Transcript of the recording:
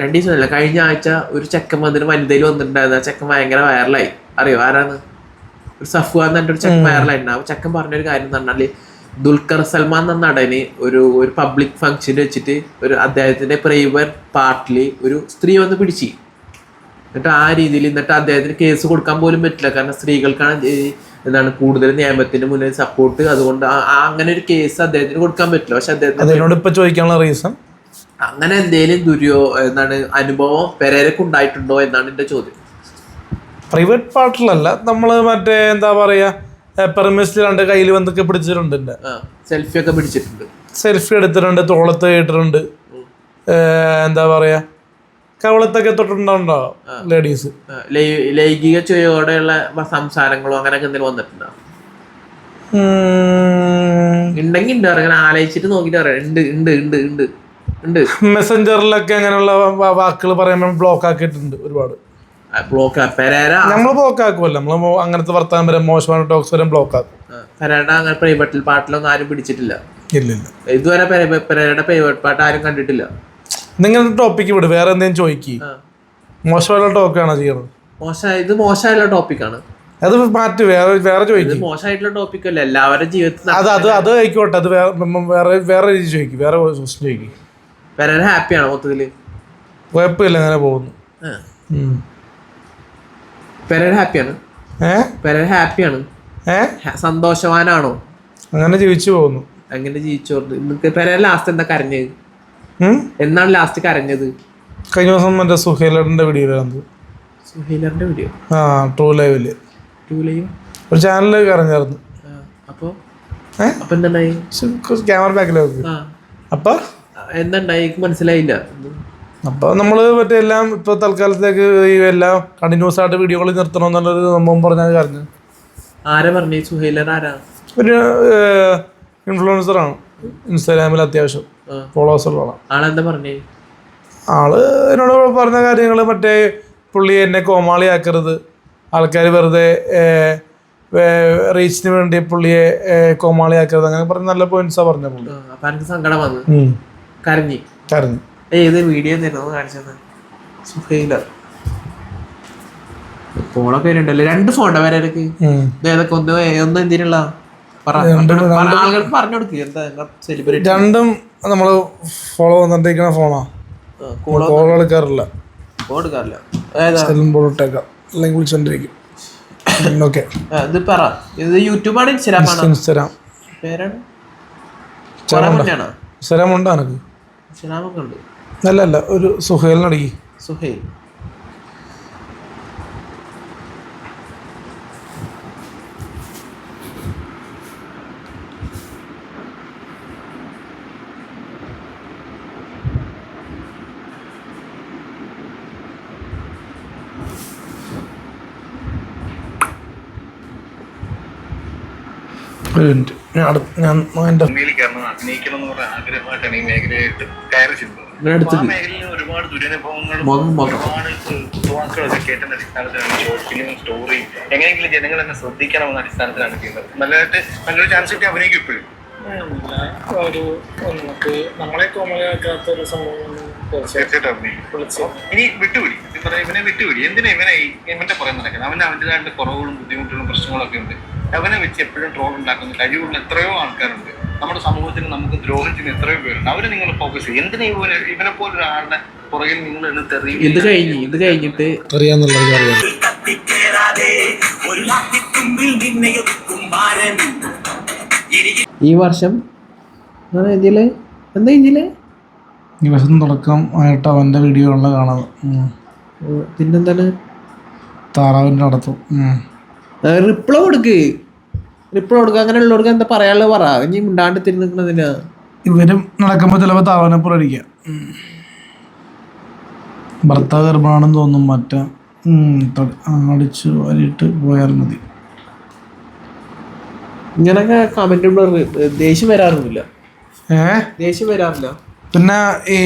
രണ്ടു ദിവസമല്ല കഴിഞ്ഞ ആഴ്ച ഒരു ചെക്കൻ വന്നിട്ട് വനിതയിൽ വന്നിട്ടുണ്ടായിരുന്നു. ആ ചെക്കൻ ഭയങ്കര വൈറലായി അറിയോ? ആരാണ്? ഒരു സഫുവാൻ എന്ന് പറഞ്ഞിട്ട് ഒരു ചെക്കൻ വൈറലായിട്ടുണ്ടാവും ചെക്കൻ പറഞ്ഞൊരു കാര്യം എന്ന് പറഞ്ഞാൽ ദുൽഖർ സൽമാൻ എന്ന നടന് ഒരു ഒരു പബ്ലിക് ഫംഗ്ഷൻ വെച്ചിട്ട് ഒരു അദ്ദേഹത്തിന്റെ പ്രൈവറ്റ് പാർട്ടിൽ ഒരു സ്ത്രീ വന്ന് പിടിച്ചു. എന്നിട്ട് ആ രീതിയിൽ എന്നിട്ട് അദ്ദേഹത്തിന് കേസ് കൊടുക്കാൻ പോലും പറ്റില്ല. കാരണം സ്ത്രീകൾക്കാണ് എന്താണ് കൂടുതൽ നിയമത്തിന് മുന്നിൽ സപ്പോർട്ട് അതുകൊണ്ട് അങ്ങനെ ഒരു കേസ് അദ്ദേഹത്തിന് കൊടുക്കാൻ പറ്റില്ല. പക്ഷെ അദ്ദേഹത്തിന് ഇപ്പൊ ചോദിക്കാനുള്ള റീസൺ അങ്ങനെ എന്തെങ്കിലും ദുര്യോ എന്താണ് അനുഭവം പെരേരക്ക് ഉണ്ടായിട്ടുണ്ടോ എന്നാണ് എന്റെ ചോദ്യം. പ്രൈവറ്റ് പാർട്ടിലല്ല നമ്മൾ മറ്റേ എന്താ പറയാ പെർമിസിൽ രണ്ട് കയ്യിൽ വന്നൊക്കെ പിടിച്ചിട്ടുണ്ട് സെൽഫി ഒക്കെ പിടിച്ചിട്ടുണ്ട്. സെൽഫി എടുത്തിട്ടുണ്ട് തോളത്ത് കേട്ടിട്ടുണ്ട് എന്താ പറയാ കവളത്തൊക്കെ തൊട്ടുണ്ടാവുണ്ടോ ലേഡീസ് ലൈംഗിക ചുവയോടെയുള്ള സംസാരങ്ങളോ അങ്ങനെയൊക്കെ എന്തെങ്കിലും വന്നിട്ടുണ്ടോ? ഉണ്ടെങ്കിൽ ഉണ്ട് അങ്ങനെ ആലോചിച്ചിട്ട് നോക്കിട്ട് പറയാം. ഉണ്ട് ഉണ്ട് ഉണ്ട് ഉണ്ട് ഉണ്ട്. മെസ്സഞ്ചറിലൊക്കെ അങ്ങനെയുള്ള വാക്കുകൾ പറയുമ്പോൾ ബ്ലോക്ക് ആക്കിയിട്ടുണ്ട് ഒരുപാട്. ബ്ലോക്ക് നമ്മൾ ബ്ലോക്ക് ആക്കുമല്ലോ നമ്മൾ അങ്ങനത്തെ വർത്താനം വരെ മോശമായ ടോക്സ് വരെ ബ്ലോക്ക് ആക്കും. അങ്ങനെ പ്രൈവറ്റ് പാട്ടിലൊന്നും ആരും പിടിച്ചിട്ടില്ല. ഇല്ല ഇതുവരെ പെര- പെരേരയുടെ പ്രൈവറ്റ് പാട്ട് ആരും കണ്ടിട്ടില്ല. നിങ്ങളുടെ ടോപ്പിക്ക് വിട് വേറെ എന്തെങ്കിലും ചോദിക്കി. മോശമായുള്ള ടോക്കാണോ ചെയ്യണത്? മോശം ഇത് മോശമായിട്ടുള്ള ടോപ്പിക്കാണ് അത് മാറ്റി വേറെ വേറെ ചോദിക്കും. മോശമായിട്ടുള്ള ടോപ്പിക് അല്ല എല്ലാവരുടെ ജീവിതത്തിൽ അത് അത് അത് ആയിക്കോട്ടെ അത് വേറെ വേറെ വേറെ രീതി ചോദിക്കും വേറെ ക്വസ്റ്റ്യൻ ചോദിക്കും. പെരേര ഹാപ്പിയാണ് മൊത്തത്തിൽ? കുഴപ്പമില്ല അങ്ങനെ പോകുന്നു. ഹാപ്പിയാണ് ഏഹ് പെരേര ഹാപ്പിയാണ് ഏഹ് സന്തോഷവാനാണോ? അങ്ങനെ ജീവിച്ചു പോകുന്നു. അങ്ങനെ ഇന്നത്തെ പെരേര ലാസ്റ്റ് എന്താ കരഞ്ഞത്? എന്നാണ് ലാസ്റ്റ് കരഞ്ഞത്? കഴിഞ്ഞ ദിവസം മറ്റേ സുഹേലറിന്റെ വീഡിയോ വന്നത് സുഹൈലറിന്റെ വീഡിയോ ആ ട്രൂ ലൈവിൽ ടൂലയും ഒരു ചാനലിൽ കരഞ്ഞായിരുന്നു. അപ്പോൾ? അപ്പൊ? എന്തുണ്ടായി? ക്യാമറ ബാക്കിലേക്ക് അപ്പൊ? എന്തുണ്ടായി? മനസ്സിലായില്ല. അപ്പൊ നമ്മൾ മറ്റേ എല്ലാം ഇപ്പൊ തൽക്കാലത്തേക്ക് എല്ലാം കണ്ടിന്യൂസ് ആയിട്ട് വീഡിയോകൾ നിർത്തണം എന്നുള്ളൊരു സംഭവം പറഞ്ഞാൽ കരഞ്ഞു ആരാ പറഞ്ഞു? സുഹൈലർ ആരാ? ഒരു ഇൻഫ്ലുവൻസറാണ്. ഇൻസ്റ്റാഗ്രാമിൽ അത്യാവശ്യം ഫോളോവേഴ്സ് ഉള്ള ആളാണ് ആൾ എന്നോട് പറഞ്ഞ കാര്യങ്ങൾ മറ്റേ പുള്ളി എന്നെ കോമാളിയാക്കരുത്. ആൾക്കാർ വെറുതെ റീച്ചിന് വേണ്ടി പുള്ളിയെ കോമാളി കോമാളിയാക്കരുത്. അങ്ങനെ പറഞ്ഞ നല്ല പോയിന്റ്സാ പറഞ്ഞ പുള്ളി. ആ, അപ്പൊ എനിക്ക് സങ്കടം വന്നു. കരഞ്ഞി. കരഞ്ഞു. ഏത് വീഡിയോ കാണിച്ചത് ഫോണൊക്കെ വരുന്നുണ്ടല്ലോ. രണ്ട് ഉം. ഇത് ഒന്ന് ഒന്ന് എന്തിനുള്ള? രണ്ട് നമ്മൾ ഫോളോ വന്നിട്ടിരിക്കുന്ന ഫോണാ കോൾ എടുക്കാറില്ല. ചെല്ലുമ്പോൾ ഇട്ടേക്കാം. അല്ലെങ്കിൽ വിളിച്ചോണ്ടിരിക്കും. ഓക്കെ ആ, ഇത് പറ. ഇത് യൂട്യൂബാണ് ഇൻസ്റ്റാഗ്രാമാണ് ഇൻസ്റ്റാഗ്രാം. പേരാണ്? കുറെ മുന്നെയാണോ ഇൻസ്റ്റാഗ്രാം ഉണ്ടോ എനക്ക് ഇൻസ്റ്റാഗ്രാമൊക്കെ ഉണ്ട്. അല്ല അല്ല ഒരു സുഹേലിനടിക്ക്. സുഹൈൽ. ഒരു മിനിറ്റ് ഞാൻ ഞാൻ എന്റെ അടുത്ത് ഒരുപാട് ദുരനുഭവങ്ങളും മുഖം മുഖം ഒരുപാട് കുത്തുവാക്കുകളൊക്കെ കേട്ടതിന്റെ അടിസ്ഥാനത്തിലാണ് ഷോർട്ട് ഫിലിമും സ്റ്റോറിയും എങ്ങനെയെങ്കിലും ജനങ്ങൾ എന്നെ ശ്രദ്ധിക്കണമെന്ന അടിസ്ഥാനത്തിലാണ് ചെയ്യുന്നത്. നല്ലതായിട്ട് നല്ലൊരു ചാൻസ് കിട്ടി അഭിനയിക്കും ഇപ്പോഴും. ഒരു നമുക്ക് നമ്മളെ ഒരു സംഭവം ഇനി വിട്ടുപിടി. ഇവനെ വിട്ടുപിടി. എന്തിനാ ഇവനെ ഇവന്റെ പുറകെ നടക്കുന്നത്? അവന് അവന്റെതായിട്ട് കുറവുകളും ബുദ്ധിമുട്ടുകളും പ്രശ്നങ്ങളൊക്കെ ഉണ്ട്. അവനെ വെച്ച് എപ്പോഴും ട്രോൾ ഉണ്ടാക്കുന്ന. കഴിവുള്ള എത്രയോ ആൾക്കാരുണ്ട്. നമ്മുടെ സമൂഹത്തിന് നമുക്ക് ദ്രോഹം ചെയ്യുന്ന എത്രയോ പേരുണ്ട്. അവർ നിങ്ങൾ ഫോക്കസ് ചെയ്യും. എന്തിനാ ഇവനെ പോലെ ഒരാളുടെ പുറകിൽ നിങ്ങൾ എന്ന് തെറിയും ഇത് കഴിഞ്ഞ് ഇത് കഴിഞ്ഞിട്ട് അറിയാന്നുള്ളത് അറിയാം. ഈ വർഷം ഇതിൽ എന്താ ഇതിൽ? ഈ വർഷം തുടക്കം ആയിട്ട് അവന്റെ വീഡിയോ ഉള്ള കാണാം. പിന്നെന്താണ്? താറാവിന്റെ നടത്തും. റിപ്ലൈ കൊടുക്ക്. റിപ്ലൈ കൊടുക്കുക അങ്ങനെയുള്ളവർക്ക് എന്താ പറയാനുള്ളത് പറ. ഇനി മിണ്ടാണ്ട് തിരി നിൽക്കുന്നതിനാ ഇവരും നടക്കുമ്പോൾ ചിലപ്പോൾ താവനപ്പുറം പുറടിക്കാം ഭർത്താവ് ഗർഭമാണെന്ന് തോന്നും മറ്റേ അടിച്ചു വാരിയിട്ട് പോയാൽ മതി. ഇങ്ങനൊക്കെ കമന്റ് ദേഷ്യം വരാറൊന്നുമില്ല. ഏ? ദേഷ്യം വരാറില്ല. പിന്നെ ഈ